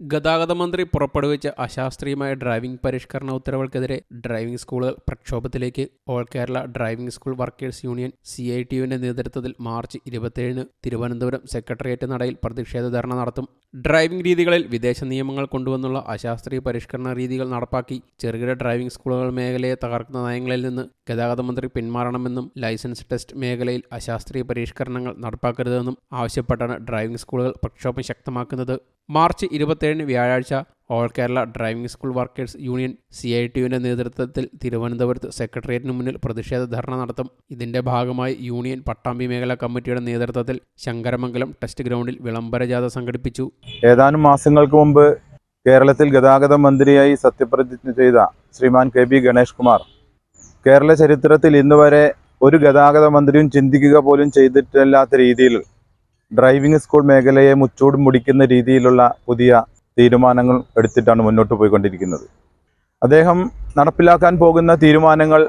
ഗതാഗത മന്ത്രി പുറപ്പെടുവിച്ച അശാസ്ത്രീയമായ ഡ്രൈവിംഗ് പരിഷ്കരണ ഉത്തരവുകൾക്കെതിരെ ഡ്രൈവിംഗ് സ്കൂളുകൾ പ്രക്ഷോഭത്തിലേക്ക്. All Kerala driving school workers union C I T യുവിന്റെ നേതൃത്വത്തിൽ മാർച്ച് ഇരുപത്തിയേഴിന് തിരുവനന്തപുരം സെക്രട്ടേറിയറ്റ് നടയിൽ പ്രതിഷേധ ധർണ നടത്തും. ഡ്രൈവിംഗ് രീതികളിൽ വിദേശ നിയമങ്ങൾ കൊണ്ടുവന്നുള്ള അശാസ്ത്രീയ പരിഷ്കരണ രീതികൾ നടപ്പാക്കി ചെറുകിട ഡ്രൈവിംഗ് സ്കൂളുകൾ മേഖലയെ തകർക്കുന്ന നയങ്ങളിൽ നിന്ന് ഗതാഗത മന്ത്രി പിന്മാറണമെന്നും ലൈസൻസ് ടെസ്റ്റ് മേഖലയിൽ അശാസ്ത്രീയ പരിഷ്കരണങ്ങൾ നടപ്പാക്കരുതെന്നും ആവശ്യപ്പെട്ടാണ് ഡ്രൈവിംഗ് സ്കൂളുകൾ പ്രക്ഷോഭം ശക്തമാക്കുന്നത്. മാർച്ച് ഇരുപത്തേഴിന് വ്യാഴാഴ്ച all Kerala driving school workers union C I ടിയുവിന്റെ നേതൃത്വത്തിൽ തിരുവനന്തപുരത്ത് സെക്രട്ടേറിയറ്റിന് മുന്നിൽ പ്രതിഷേധ ധർണ നടത്തും. ഇതിന്റെ ഭാഗമായി യൂണിയൻ പട്ടാമ്പി മേഖലാ കമ്മിറ്റിയുടെ നേതൃത്വത്തിൽ ശങ്കരമംഗലം ടെസ്റ്റ് ഗ്രൗണ്ടിൽ വിളംബര ജാഥ സംഘടിപ്പിച്ചു. ഏതാനും മാസങ്ങൾക്ക് മുമ്പ് കേരളത്തിൽ ഗതാഗത മന്ത്രിയായി സത്യപ്രതിജ്ഞ ചെയ്ത ശ്രീമാൻ കെ ബി ഗണേഷ് കുമാർ കേരള ചരിത്രത്തിൽ ഇന്നുവരെ ഒരു ഗതാഗത മന്ത്രിയും ചിന്തിക്കുക പോലും ചെയ്തിട്ടില്ലാത്ത രീതിയിൽ ഡ്രൈവിംഗ് സ്കൂൾ മേഖലയെ മുച്ചൂട് മുടിക്കുന്ന രീതിയിലുള്ള പുതിയ തീരുമാനങ്ങൾ എടുത്തിട്ടാണ് മുന്നോട്ട് പോയിക്കൊണ്ടിരിക്കുന്നത്. അദ്ദേഹം നടപ്പിലാക്കാൻ പോകുന്ന തീരുമാനങ്ങൾ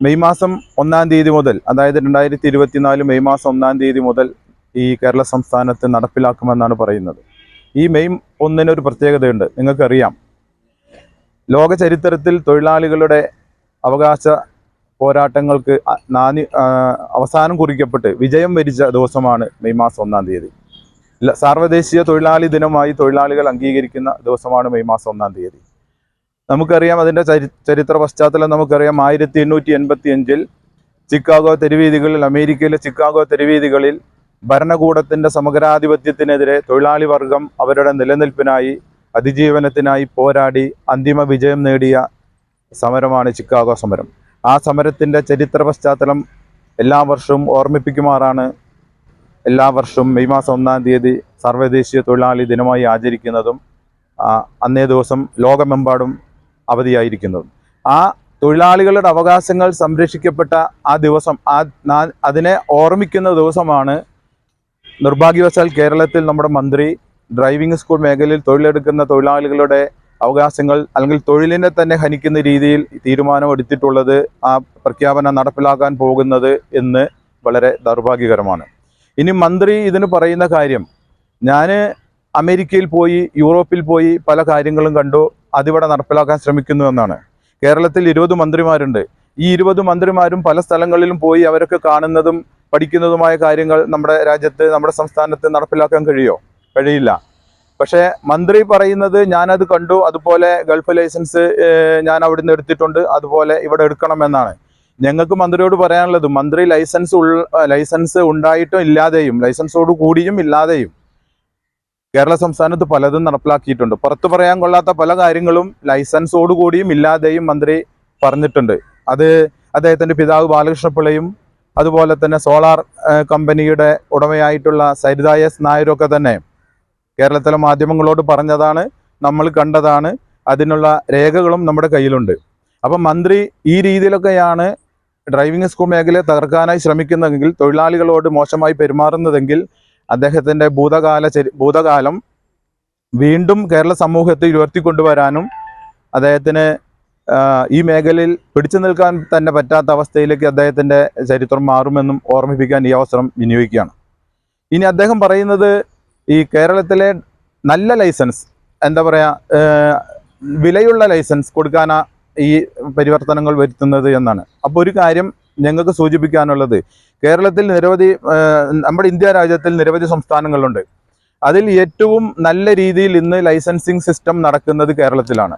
മെയ് മാസം ഒന്നാം തീയതി മുതൽ അതായത് രണ്ടായിരത്തി ഇരുപത്തിനാല് മെയ് മാസം ഒന്നാം തീയതി മുതൽ ഈ കേരള സംസ്ഥാനത്ത് നടപ്പിലാക്കുമെന്നാണ് പറയുന്നത്. ഈ മെയ് ഒന്നിന് ഒരു പ്രത്യേകതയുണ്ട്. നിങ്ങൾക്കറിയാം ലോക ചരിത്രത്തിൽ തൊഴിലാളികളുടെ അവകാശ പോരാട്ടങ്ങൾക്ക് നാനി അവസാനം കുറിക്കപ്പെട്ട് വിജയം വരിച്ച ദിവസമാണ് മെയ് മാസം ഒന്നാം തീയതി. സാർവദേശീയ തൊഴിലാളി ദിനമായി തൊഴിലാളികൾ അംഗീകരിക്കുന്ന ദിവസമാണ് മെയ് മാസം ഒന്നാം തീയതി. നമുക്കറിയാം അതിന്റെ ചരി ചരിത്ര പശ്ചാത്തലം നമുക്കറിയാം ആയിരത്തി എണ്ണൂറ്റി എൺപത്തി അഞ്ചിൽ ചിക്കാഗോ തെരുവീതികളിൽ അമേരിക്കയിലെ ചിക്കാഗോ തെരുവീതികളിൽ ഭരണകൂടത്തിന്റെ സമഗ്രാധിപത്യത്തിനെതിരെ തൊഴിലാളി വർഗം അവരുടെ നിലനിൽപ്പിനായി അതിജീവനത്തിനായി പോരാടി അന്തിമ വിജയം നേടിയ സമരമാണ് ചിക്കാഗോ സമരം. ആ സമരത്തിന്റെ ചരിത്ര പശ്ചാത്തലം എല്ലാ വർഷവും ഓർമ്മിപ്പിക്കുമാറാണ്. എല്ലാ വർഷവും മെയ് മാസം ഒന്നാം തീയതി സർവദേശീയ തൊഴിലാളി ദിനമായി ആചരിക്കുന്നതും അന്നേ ദിവസം ലോകമെമ്പാടും അവധിയായിരിക്കുന്നതും. ആ തൊഴിലാളികളുടെ അവകാശങ്ങൾ സംരക്ഷിക്കപ്പെട്ട ആ ദിവസം ആ അതിനെ ഓർമ്മിക്കുന്ന ദിവസമാണ് നിർഭാഗ്യവശാൽ കേരളത്തിൽ നമ്മുടെ മന്ത്രി ഡ്രൈവിംഗ് സ്കൂൾ മേഖലയിൽ തൊഴിലെടുക്കുന്ന തൊഴിലാളികളുടെ അവകാശങ്ങൾ അല്ലെങ്കിൽ തൊഴിലിനെ തന്നെ ഹനിക്കുന്ന രീതിയിൽ തീരുമാനമെടുത്തിട്ടുള്ളത് ആ പ്രഖ്യാപനം നടപ്പിലാക്കാൻ പോകുന്നത് എന്ന് വളരെ ദൗർഭാഗ്യകരമാണ്. ഇനി മന്ത്രി ഇതിന് പറയുന്ന കാര്യം ഞാൻ അമേരിക്കയിൽ പോയി യൂറോപ്പിൽ പോയി പല കാര്യങ്ങളും കണ്ടു അതിവിടെ നടപ്പിലാക്കാൻ ശ്രമിക്കുന്നു എന്നാണ്. കേരളത്തിൽ ഇരുപത് മന്ത്രിമാരുണ്ട്. ഈ ഇരുപത് മന്ത്രിമാരും പല സ്ഥലങ്ങളിലും പോയി അവരൊക്കെ കാണുന്നതും പഠിക്കുന്നതുമായ കാര്യങ്ങൾ നമ്മുടെ രാജ്യത്ത് നമ്മുടെ സംസ്ഥാനത്ത് നടപ്പിലാക്കാൻ കഴിയോ? കഴിയില്ല. പക്ഷേ മന്ത്രി പറയുന്നത് ഞാനത് കണ്ടു. അതുപോലെ ഗൾഫ് ലൈസൻസ് ഞാൻ അവിടുന്ന് എടുത്തിട്ടുണ്ട്. അതുപോലെ ഇവിടെ എടുക്കണമെന്നാണ് ഞങ്ങൾക്ക് മന്ത്രിയോട് പറയാനുള്ളത് മന്ത്രി ലൈസൻസ് ലൈസൻസ് ഉണ്ടായിട്ടും ഇല്ലാതെയും ലൈസൻസോട് കൂടിയും ഇല്ലാതെയും കേരള സംസ്ഥാനത്ത് പലതും നടപ്പിലാക്കിയിട്ടുണ്ട്. പുറത്തു പറയാൻ കൊള്ളാത്ത പല കാര്യങ്ങളും ലൈസൻസോട് കൂടിയും ഇല്ലാതെയും മന്ത്രി പറഞ്ഞിട്ടുണ്ട്. അത് അദ്ദേഹത്തിന്റെ പിതാവ് ബാലകൃഷ്ണപിള്ളയും അതുപോലെ തന്നെ സോളാർ കമ്പനിയുടെ ഉടമയായിട്ടുള്ള സരിത എസ് തന്നെ കേരളത്തിലെ മാധ്യമങ്ങളോട് പറഞ്ഞതാണ് നമ്മൾ കണ്ടതാണ് അതിനുള്ള രേഖകളും നമ്മുടെ കയ്യിലുണ്ട്. അപ്പം മന്ത്രി ഈ രീതിയിലൊക്കെയാണ് ഡ്രൈവിംഗ് സ്കൂൾ മേഖലയെ തകർക്കാനായി ശ്രമിക്കുന്നതെങ്കിൽ തൊഴിലാളികളോട് മോശമായി പെരുമാറുന്നതെങ്കിൽ അദ്ദേഹത്തിന്റെ ഭൂതകാല ഭൂതകാലം വീണ്ടും കേരള സമൂഹത്തെ ഉയർത്തിക്കൊണ്ടുവരാനും അദ്ദേഹത്തിന് ഈ മേഖലയിൽ പിടിച്ചു നിൽക്കാൻ തന്നെ പറ്റാത്ത അവസ്ഥയിലേക്ക് അദ്ദേഹത്തിന്റെ ചരിത്രം മാറുമെന്നും ഓർമ്മിപ്പിക്കാൻ ഈ അവസരം വിനിയോഗിക്കുകയാണ്. ഇനി അദ്ദേഹം പറയുന്നത് ഈ കേരളത്തിലെ നല്ല ലൈസൻസ് എന്താ പറയുക വിലയുള്ള ലൈസൻസ് കൊടുക്കാനാ ഈ പരിവർത്തനങ്ങൾ വരുത്തുന്നത് എന്നാണ്. അപ്പോൾ ഒരു കാര്യം ഞങ്ങൾക്ക് സൂചിപ്പിക്കാനുള്ളത് കേരളത്തിൽ നിരവധി നമ്മുടെ ഇന്ത്യ രാജ്യത്തിൽ നിരവധി സംസ്ഥാനങ്ങളുണ്ട്. അതിൽ ഏറ്റവും നല്ല രീതിയിൽ ഇന്ന് ലൈസൻസിങ് സിസ്റ്റം നടക്കുന്നത് കേരളത്തിലാണ്.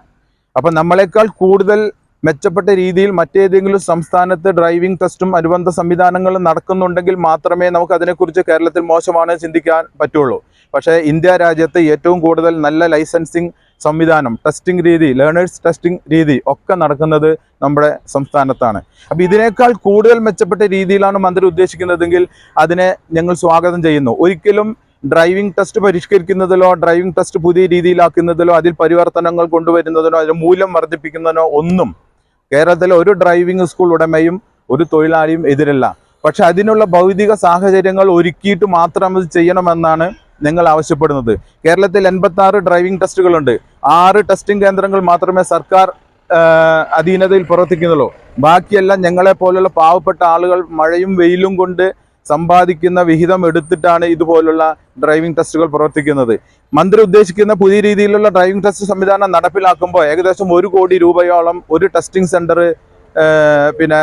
അപ്പം നമ്മളെക്കാൾ കൂടുതൽ മെച്ചപ്പെട്ട രീതിയിൽ മറ്റേതെങ്കിലും സംസ്ഥാനത്ത് ഡ്രൈവിംഗ് ടെസ്റ്റും അനുബന്ധ സംവിധാനങ്ങളും നടക്കുന്നുണ്ടെങ്കിൽ മാത്രമേ നമുക്ക് അതിനെക്കുറിച്ച് കേരളത്തിൽ മോശമാണ് ചിന്തിക്കാൻ പറ്റുള്ളൂ. പക്ഷേ ഇന്ത്യ രാജ്യത്ത് ഏറ്റവും കൂടുതൽ നല്ല ലൈസൻസിങ് സംവിധാനം ടെസ്റ്റിംഗ് രീതി ലേണേഴ്സ് ടെസ്റ്റിംഗ് രീതി ഒക്കെ നടക്കുന്നത് നമ്മുടെ സംസ്ഥാനത്താണ്. അപ്പം ഇതിനേക്കാൾ കൂടുതൽ മെച്ചപ്പെട്ട രീതിയിലാണ് മന്ത്രി ഉദ്ദേശിക്കുന്നതെങ്കിൽ അതിനെ ഞങ്ങൾ സ്വാഗതം ചെയ്യുന്നു. ഒരിക്കലും ഡ്രൈവിംഗ് ടെസ്റ്റ് പരിഷ്കരിക്കുന്നതിലോ ഡ്രൈവിംഗ് ടെസ്റ്റ് പുതിയ രീതിയിലാക്കുന്നതിലോ അതിൽ പരിവർത്തനങ്ങൾ കൊണ്ടുവരുന്നതിനോ അതിന് മൂല്യം വർദ്ധിപ്പിക്കുന്നതിനോ ഒന്നും കേരളത്തിലെ ഒരു ഡ്രൈവിംഗ് സ്കൂൾ ഉടമയും ഒരു തൊഴിലാളിയും എതിരല്ല. പക്ഷെ അതിനുള്ള ഭൗതിക സാഹചര്യങ്ങൾ ഒരുക്കിയിട്ട് മാത്രം അത് ചെയ്യണമെന്നാണ് ഞങ്ങൾ ആവശ്യപ്പെടുന്നത്. കേരളത്തിൽ എൺപത്തി ആറ് ഡ്രൈവിംഗ് ടെസ്റ്റുകളുണ്ട്. ആറ് ടെസ്റ്റിംഗ് കേന്ദ്രങ്ങൾ മാത്രമേ സർക്കാർ അധീനതയിൽ പ്രവർത്തിക്കുന്നുള്ളൂ. ബാക്കിയെല്ലാം ഞങ്ങളെ പോലുള്ള പാവപ്പെട്ട ആളുകൾ മഴയും വെയിലും കൊണ്ട് സമ്പാദിക്കുന്ന വിഹിതം എടുത്തിട്ടാണ് ഇതുപോലുള്ള ഡ്രൈവിംഗ് ടെസ്റ്റുകൾ പ്രവർത്തിക്കുന്നത്. മന്ത്രി ഉദ്ദേശിക്കുന്ന പുതിയ രീതിയിലുള്ള ഡ്രൈവിംഗ് ടെസ്റ്റ് സംവിധാനം നടപ്പിലാക്കുമ്പോൾ ഏകദേശം ഒരു കോടി രൂപയോളം ഒരു ടെസ്റ്റിംഗ് സെന്റർ പിന്നെ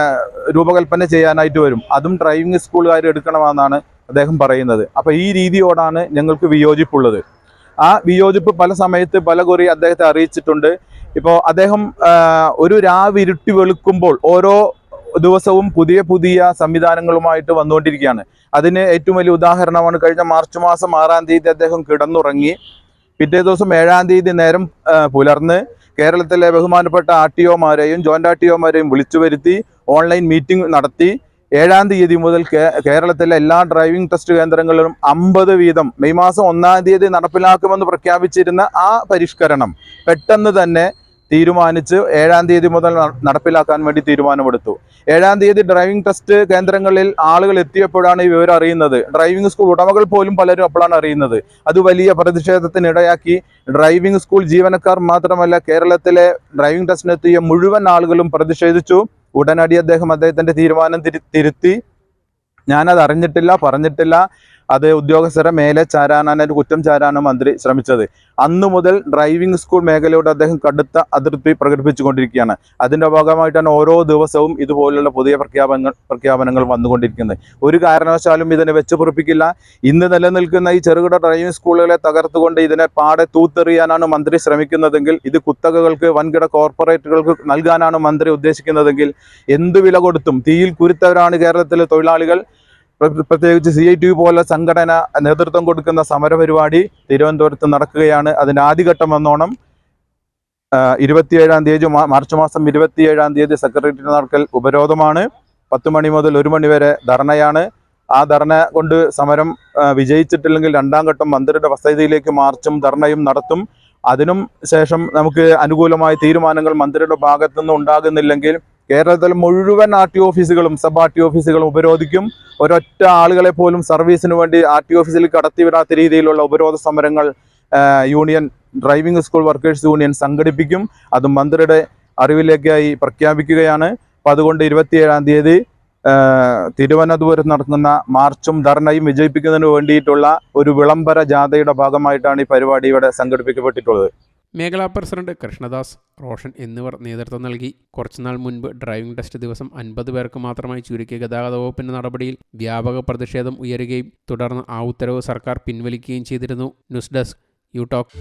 രൂപകൽപ്പന ചെയ്യാനായിട്ട് വരും. അതും ഡ്രൈവിംഗ് സ്കൂളുകാർ എടുക്കണമെന്നാണ് അദ്ദേഹം പറയുന്നത്. അപ്പോൾ ഈ രീതിയോടാണ് ഞങ്ങൾക്ക് വിയോജിപ്പുള്ളത്. ആ വിയോജിപ്പ് പല സമയത്ത് പല കുറി അദ്ദേഹത്തെ അറിയിച്ചിട്ടുണ്ട്. ഇപ്പോൾ അദ്ദേഹം ഒരു രാവിരുട്ടി വെളുക്കുമ്പോൾ ഓരോ ദിവസവും പുതിയ പുതിയ സംവിധാനങ്ങളുമായിട്ട് വന്നുകൊണ്ടിരിക്കുകയാണ്. അതിന് ഏറ്റവും വലിയ ഉദാഹരണമാണ് കഴിഞ്ഞ മാർച്ച് മാസം ആറാം തീയതി അദ്ദേഹം കിടന്നുറങ്ങി. പിറ്റേ ദിവസം ഏഴാം തീയതി നേരം പുലർന്ന് കേരളത്തിലെ ബഹുമാനപ്പെട്ട ആർ ടി ഒമാരെയും ജോയിന്റ് ആർ ടി ഒമാരെയും വിളിച്ചു വരുത്തി ഓൺലൈൻ മീറ്റിംഗ് നടത്തി. ഏഴാം തീയതി മുതൽ കേരളത്തിലെ എല്ലാ ഡ്രൈവിംഗ് ടെസ്റ്റ് കേന്ദ്രങ്ങളിലും അമ്പത് വീതം മെയ് മാസം ഒന്നാം തീയതി നടപ്പിലാക്കുമെന്ന് പ്രഖ്യാപിച്ചിരുന്ന ആ പരിഷ്കരണം പെട്ടെന്ന് തന്നെ തീരുമാനിച്ച് ഏഴാം തീയതി മുതൽ നടപ്പിലാക്കാൻ വേണ്ടി തീരുമാനമെടുത്തു. ഏഴാം തീയതി ഡ്രൈവിംഗ് ടെസ്റ്റ് കേന്ദ്രങ്ങളിൽ ആളുകൾ എത്തിയപ്പോഴാണ് ഈ വിവരം അറിയുന്നത്. ഡ്രൈവിംഗ് സ്കൂൾ ഉടമകൾ പോലും പലരും അപ്പോഴാണ് അറിയുന്നത്. അത് വലിയ പ്രതിഷേധത്തിനിടയാക്കി ഡ്രൈവിംഗ് സ്കൂൾ ജീവനക്കാർ മാത്രമല്ല കേരളത്തിലെ ഡ്രൈവിംഗ് ടെസ്റ്റിനെത്തിയ മുഴുവൻ ആളുകളും പ്രതിഷേധിച്ചു. ഉടനടി അദ്ദേഹം അദ്ദേഹത്തിന്റെ തീരുമാനം തിരു തിരുത്തി. ഞാനത് അറിഞ്ഞിട്ടില്ല പറഞ്ഞിട്ടില്ല. അത് ഉദ്യോഗസ്ഥരെ മേലെ ചാരാനാണ് അതിന്റെ കുറ്റം ചാരാനോ മന്ത്രി ശ്രമിച്ചത്. അന്നു മുതൽ ഡ്രൈവിംഗ് സ്കൂൾ മേഖലയോട് അദ്ദേഹം കടുത്ത അതൃപ്തി പ്രകടിപ്പിച്ചുകൊണ്ടിരിക്കുകയാണ്. അതിന്റെ ഭാഗമായിട്ടാണ് ഓരോ ദിവസവും ഇതുപോലുള്ള പുതിയ പ്രഖ്യാപനങ്ങൾ പ്രഖ്യാപനങ്ങൾ വന്നുകൊണ്ടിരിക്കുന്നത്. ഒരു കാരണവശാലും ഇതിനെ വെച്ച് പൊറിപ്പിക്കില്ല. ഇന്ന് നിലനിൽക്കുന്ന ഈ ചെറുകിട ഡ്രൈവിംഗ് സ്കൂളുകളെ തകർത്തുകൊണ്ട് ഇതിനെ പാടെ തൂത്തെറിയാനാണ് മന്ത്രി ശ്രമിക്കുന്നതെങ്കിൽ ഇത് കുത്തകകൾക്ക് വൻകിട കോർപ്പറേറ്റുകൾക്ക് നൽകാനാണ് മന്ത്രി ഉദ്ദേശിക്കുന്നതെങ്കിൽ എന്ത് വില കൊടുത്തും തീയിൽ കുരുത്തവരാണ് കേരളത്തിലെ തൊഴിലാളികൾ. പ്രത്യേകിച്ച് സി ഐ ടി പോലെ സംഘടന നേതൃത്വം കൊടുക്കുന്ന സമരപരിപാടി തിരുവനന്തപുരത്ത് നടക്കുകയാണ്. അതിന്റെ ആദ്യഘട്ടം വന്നോണം. ഇരുപത്തിയേഴാം തീയതി മാർച്ച് മാസം ഇരുപത്തിയേഴാം തീയതി സെക്രട്ടേറിയറ്റ് നടക്കൽ ഉപരോധമാണ്. പത്ത് മണി മുതൽ ഒരു മണി വരെ ധർണയാണ്. ആ ധർണ കൊണ്ട് സമരം വിജയിച്ചിട്ടില്ലെങ്കിൽ രണ്ടാം ഘട്ടം മന്ത്രിയുടെ വസതിയിലേക്ക് മാർച്ചും ധർണയും നടത്തും. അതിനും ശേഷം നമുക്ക് അനുകൂലമായ തീരുമാനങ്ങൾ മന്ത്രിയുടെ ഭാഗത്തുനിന്ന് ഉണ്ടാകുന്നില്ലെങ്കിൽ കേരളത്തിലെ മുഴുവൻ ആർ ടി ഓഫീസുകളും സബ് ആർ ടി ഓഫീസുകളും ഉപരോധിക്കും. ഒരൊറ്റ ആളുകളെ പോലും സർവീസിന് വേണ്ടി ആർ ടി ഓഫീസിൽ കടത്തിവിടാത്ത രീതിയിലുള്ള ഉപരോധ സമരങ്ങൾ union driving school workers union സംഘടിപ്പിക്കും. അത് മന്ത്രിയുടെ അറിവിലേക്കായി പ്രഖ്യാപിക്കുകയാണ്. അപ്പം അതുകൊണ്ട് ഇരുപത്തിയേഴാം തീയതി തിരുവനന്തപുരത്ത് നടത്തുന്ന മാർച്ചും ധർണയും വിജയിപ്പിക്കുന്നതിന് വേണ്ടിയിട്ടുള്ള ഒരു വിളംബര ജാഥയുടെ ഭാഗമായിട്ടാണ് ഈ പരിപാടി ഇവിടെ സംഘടിപ്പിക്കപ്പെട്ടിട്ടുള്ളത്. മേഖലാ പ്രസിഡന്റ് കൃഷ്ണദാസ് റോഷൻ എന്നിവർ നേതൃത്വം നൽകി. കുറച്ചുനാൾ മുൻപ് ഡ്രൈവിംഗ് ടെസ്റ്റ് ദിവസം അൻപത് പേർക്ക് മാത്രമായി ചുരുക്കിയ ഗതാഗത വകുപ്പിന്റെ നടപടിയിൽ വ്യാപക പ്രതിഷേധം ഉയരുകയും തുടർന്ന് ആ ഉത്തരവ് സർക്കാർ പിൻവലിക്കുകയും ചെയ്തിരുന്നു. News desk you talk